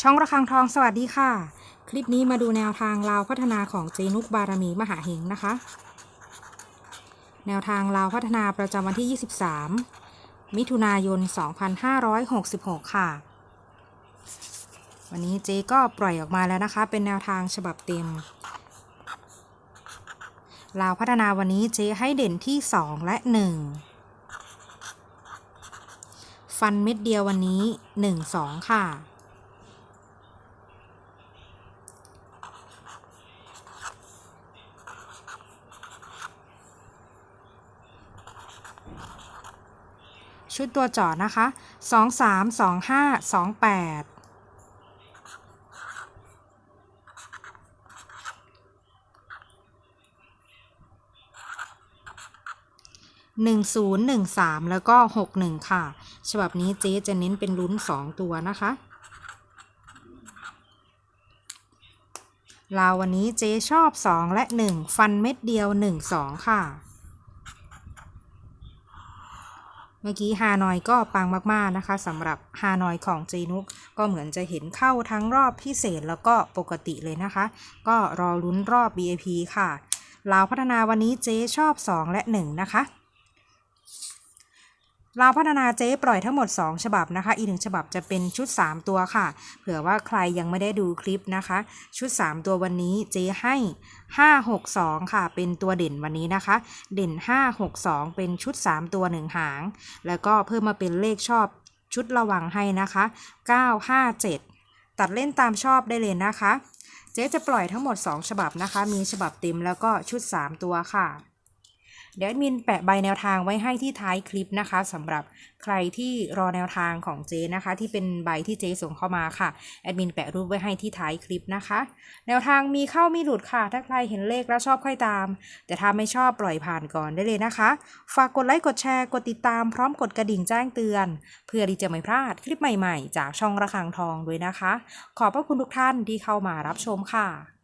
ช่องระฆังทองสวัสดีค่ะ คลิปนี้มาดูแนวทางลาวพัฒนาของเจนุกบารมีมหาเฮงนะคะ แนวทางลาวพัฒนาประจำวันที่ 23 มิถุนายน 2566 ค่ะ วันนี้เจก็ปล่อยออกมาแล้วนะคะ เป็นแนวทางฉบับเต็มลาวพัฒนาวันนี้เจให้เด่นที่ 2 และ 1 ฟันเม็ดเดียววันนี้ 1 2 ค่ะ ชุดตัวจ่อนะคะ 2 3 2 5 2 8หนึ่งศูนย์หนึ่งสามแล้วก็หกหนึ่งค่ะ ฉบับนี้เจ๊จะเน้นเป็นลุ้นสองตัวนะคะลาววันนี้เจ๊ชอบสองและหนึ่งฟันเม็ดเดียวหนึ่งสองค่ะ เมื่อกี้ฮานอยก็ปังมากๆนะคะสำหรับฮานอยของเจนุกก็เหมือนจะเห็นเข้าทั้งรอบพิเศษแล้วก็ปกติเลยนะคะ ก็รอลุ้นรอบ BAP ค่ะลาวพัฒนาวันนี้เจ๊ชอบ 2 และ 1 นะคะ ลาวพัฒนาเจ๊ปล่อยทั้งหมด 2 ฉบับนะคะ อีกหนึ่งฉบับจะเป็นชุด 3 ตัวค่ะ เผื่อว่าใครยังไม่ได้ดูคลิปนะคะ ชุด 3 ตัววันนี้เจ๊ให้ 562 ค่ะ เป็นตัวเด่นวันนี้นะคะ เด่น 562 เป็นชุด 3 ตัว 1 หาง แล้วก็เพิ่มมาเป็นเลขชอบชุดระวังให้นะคะ 957 ตัดเล่นตามชอบได้เลยนะคะ เจ๊จะปล่อยทั้งหมด 2 ฉบับนะคะ มีฉบับเต็มแล้วก็ชุด 3 ตัวค่ะ เดี๋ยวแอดมินแปะใบแนวทางไว้ให้ที่ท้ายคลิปนะคะสำหรับใครที่รอแนวทางของเจนะคะ ที่เป็นใบที่เจส่งเข้ามาค่ะแอดมินแปะรูปไว้ให้ที่ท้ายคลิปนะคะ แนวทางมีเข้ามีหลุดค่ะ ถ้าใครเห็นเลขแล้วชอบค่อยตาม แต่ถ้าไม่ชอบปล่อยผ่านก่อนได้เลยนะคะ ฝากกดไลค์กดแชร์กดติดตามพร้อมกดกระดิ่งแจ้งเตือน เพื่อที่จะไม่พลาดคลิปใหม่ๆ จากช่องระฆังทองด้วยนะคะ ขอบพระคุณทุกท่านที่เข้ามารับชมค่ะ